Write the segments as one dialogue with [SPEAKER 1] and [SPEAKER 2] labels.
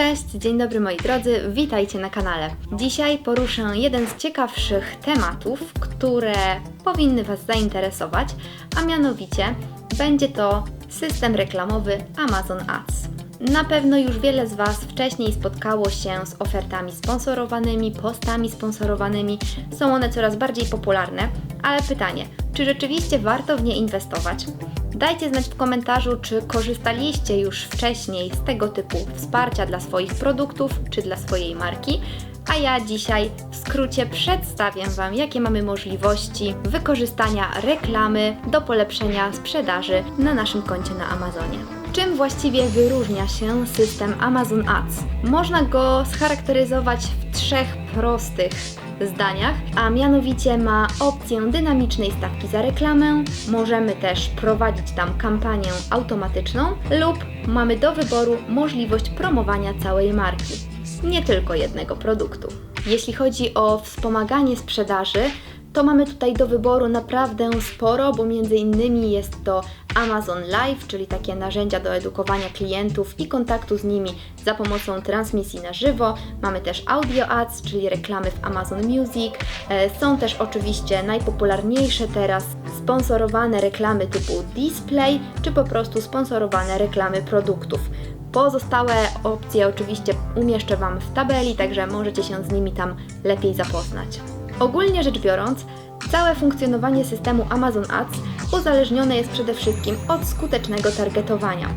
[SPEAKER 1] Cześć, dzień dobry moi drodzy, witajcie na kanale. Dzisiaj poruszę jeden z ciekawszych tematów, które powinny Was zainteresować, a mianowicie będzie to system reklamowy Amazon Ads. Na pewno już wiele z Was wcześniej spotkało się z ofertami sponsorowanymi, postami sponsorowanymi. Są one coraz bardziej popularne, ale pytanie, czy rzeczywiście warto w nie inwestować? Dajcie znać w komentarzu, czy korzystaliście już wcześniej z tego typu wsparcia dla swoich produktów czy dla swojej marki. A ja dzisiaj w skrócie przedstawię Wam, jakie mamy możliwości wykorzystania reklamy do polepszenia sprzedaży na naszym koncie na Amazonie. Czym właściwie wyróżnia się system Amazon Ads? Można go scharakteryzować w trzech prostych zdaniach, a mianowicie ma opcję dynamicznej stawki za reklamę, możemy też prowadzić tam kampanię automatyczną lub mamy do wyboru możliwość promowania całej marki, nie tylko jednego produktu. Jeśli chodzi o wspomaganie sprzedaży, to mamy tutaj do wyboru naprawdę sporo, bo między innymi jest to Amazon Live, czyli takie narzędzia do edukowania klientów i kontaktu z nimi za pomocą transmisji na żywo. Mamy też Audio Ads, czyli reklamy w Amazon Music. E, Są też oczywiście najpopularniejsze teraz sponsorowane reklamy typu display, czy po prostu sponsorowane reklamy produktów. Pozostałe opcje oczywiście umieszczę Wam w tabeli, także możecie się z nimi tam lepiej zapoznać. Ogólnie rzecz biorąc, całe funkcjonowanie systemu Amazon Ads uzależnione jest przede wszystkim od skutecznego targetowania.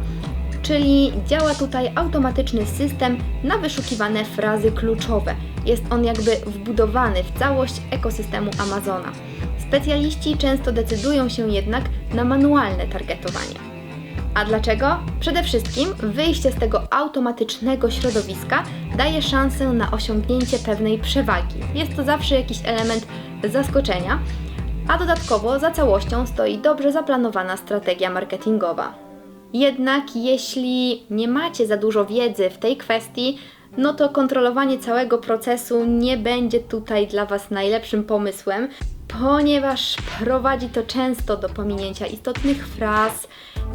[SPEAKER 1] Czyli działa tutaj automatyczny system na wyszukiwane frazy kluczowe. Jest on jakby wbudowany w całość ekosystemu Amazona. Specjaliści często decydują się jednak na manualne targetowanie. A dlaczego? Przede wszystkim wyjście z tego automatycznego środowiska daje szansę na osiągnięcie pewnej przewagi. Jest to zawsze jakiś element zaskoczenia, a dodatkowo za całością stoi dobrze zaplanowana strategia marketingowa. Jednak jeśli nie macie za dużo wiedzy w tej kwestii, no to kontrolowanie całego procesu nie będzie tutaj dla Was najlepszym pomysłem, ponieważ prowadzi to często do pominięcia istotnych fraz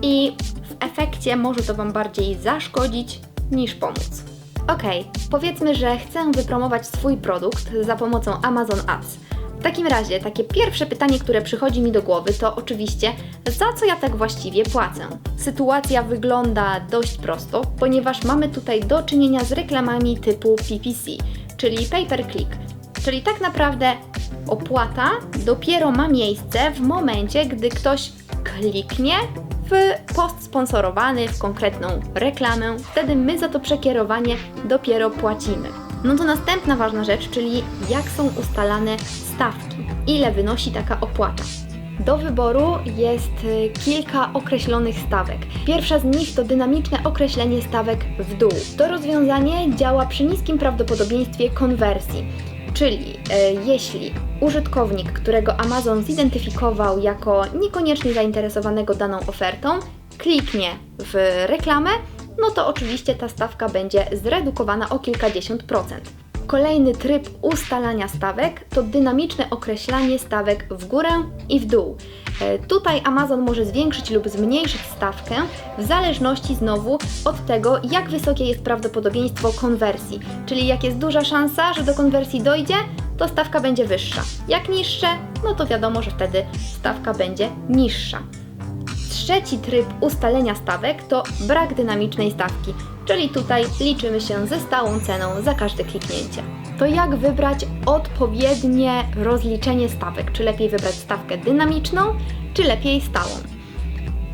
[SPEAKER 1] i w efekcie może to Wam bardziej zaszkodzić niż pomóc. Ok, powiedzmy, że chcę wypromować swój produkt za pomocą Amazon Ads. W takim razie, takie pierwsze pytanie, które przychodzi mi do głowy, to oczywiście, za co ja tak właściwie płacę? Sytuacja wygląda dość prosto, ponieważ mamy tutaj do czynienia z reklamami typu PPC, czyli pay per click. Czyli tak naprawdę opłata dopiero ma miejsce w momencie, gdy ktoś kliknie w post sponsorowany, w konkretną reklamę, wtedy my za to przekierowanie dopiero płacimy. No to następna ważna rzecz, czyli jak są ustalane stawki, ile wynosi taka opłata. Do wyboru jest y, kilka określonych stawek. Pierwsza z nich to dynamiczne określenie stawek w dół. To rozwiązanie działa przy niskim prawdopodobieństwie konwersji. Czyli e, jeśli użytkownik, którego Amazon zidentyfikował jako niekoniecznie zainteresowanego daną ofertą, kliknie w reklamę, no to oczywiście ta stawka będzie zredukowana o kilkadziesiąt procent. Kolejny tryb ustalania stawek to dynamiczne określanie stawek w górę i w dół. E, Tutaj Amazon może zwiększyć lub zmniejszyć stawkę w zależności znowu od tego, jak wysokie jest prawdopodobieństwo konwersji. Czyli jak jest duża szansa, że do konwersji dojdzie, to stawka będzie wyższa. Jak niższe, no to wiadomo, że wtedy stawka będzie niższa. Trzeci tryb ustalenia stawek to brak dynamicznej stawki, czyli tutaj liczymy się ze stałą ceną za każde kliknięcie. To jak wybrać odpowiednie rozliczenie stawek? Czy lepiej wybrać stawkę dynamiczną, czy lepiej stałą?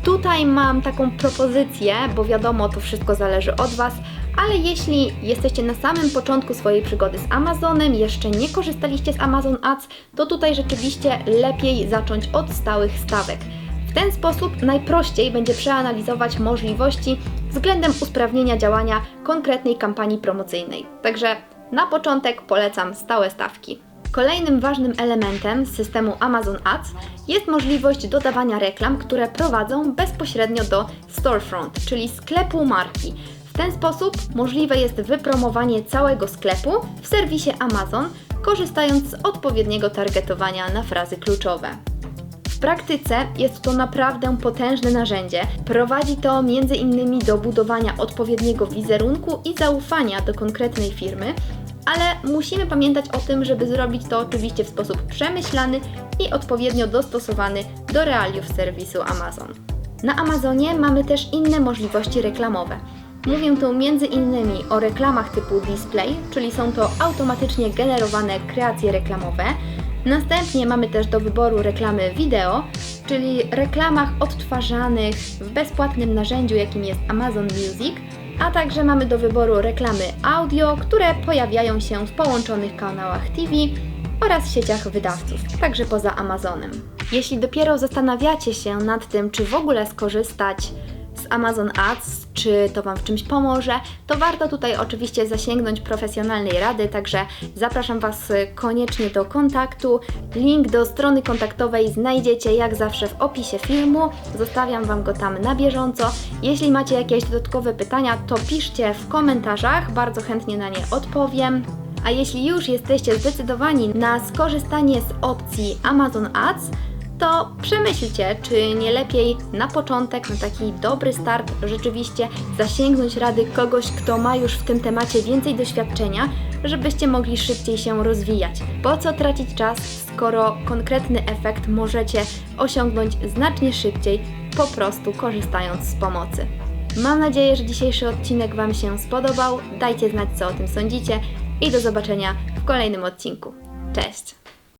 [SPEAKER 1] Tutaj mam taką propozycję, bo wiadomo, to wszystko zależy od Was, ale jeśli jesteście na samym początku swojej przygody z Amazonem, jeszcze nie korzystaliście z Amazon Ads, to tutaj rzeczywiście lepiej zacząć od stałych stawek. W ten sposób najprościej będzie przeanalizować możliwości względem usprawnienia działania konkretnej kampanii promocyjnej. Także na początek polecam stałe stawki. Kolejnym ważnym elementem systemu Amazon Ads jest możliwość dodawania reklam, które prowadzą bezpośrednio do storefront, czyli sklepu marki. W ten sposób możliwe jest wypromowanie całego sklepu w serwisie Amazon, korzystając z odpowiedniego targetowania na frazy kluczowe. W praktyce jest to naprawdę potężne narzędzie. Prowadzi to m.in. do budowania odpowiedniego wizerunku i zaufania do konkretnej firmy, ale musimy pamiętać o tym, żeby zrobić to oczywiście w sposób przemyślany i odpowiednio dostosowany do realiów serwisu Amazon. Na Amazonie mamy też inne możliwości reklamowe. Mówię tu innymi o reklamach typu display, czyli są to automatycznie generowane kreacje reklamowe. Następnie mamy też do wyboru reklamy wideo, czyli reklamach odtwarzanych w bezpłatnym narzędziu, jakim jest Amazon Music, a także mamy do wyboru reklamy audio, które pojawiają się w połączonych kanałach TV oraz sieciach wydawców, także poza Amazonem. Jeśli dopiero zastanawiacie się nad tym, czy w ogóle skorzystać Amazon Ads, czy to Wam w czymś pomoże, to warto tutaj oczywiście zasięgnąć profesjonalnej rady, także zapraszam Was koniecznie do kontaktu. Link do strony kontaktowej znajdziecie jak zawsze w opisie filmu, zostawiam Wam go tam na bieżąco. Jeśli macie jakieś dodatkowe pytania, to piszcie w komentarzach, bardzo chętnie na nie odpowiem. A jeśli już jesteście zdecydowani na skorzystanie z opcji Amazon Ads, to przemyślcie, czy nie lepiej na początek, na taki dobry start, rzeczywiście zasięgnąć rady kogoś, kto ma już w tym temacie więcej doświadczenia, żebyście mogli szybciej się rozwijać. Po co tracić czas, skoro konkretny efekt możecie osiągnąć znacznie szybciej, po prostu korzystając z pomocy. Mam nadzieję, że dzisiejszy odcinek Wam się spodobał. Dajcie znać, co o tym sądzicie i do zobaczenia w kolejnym odcinku. Cześć!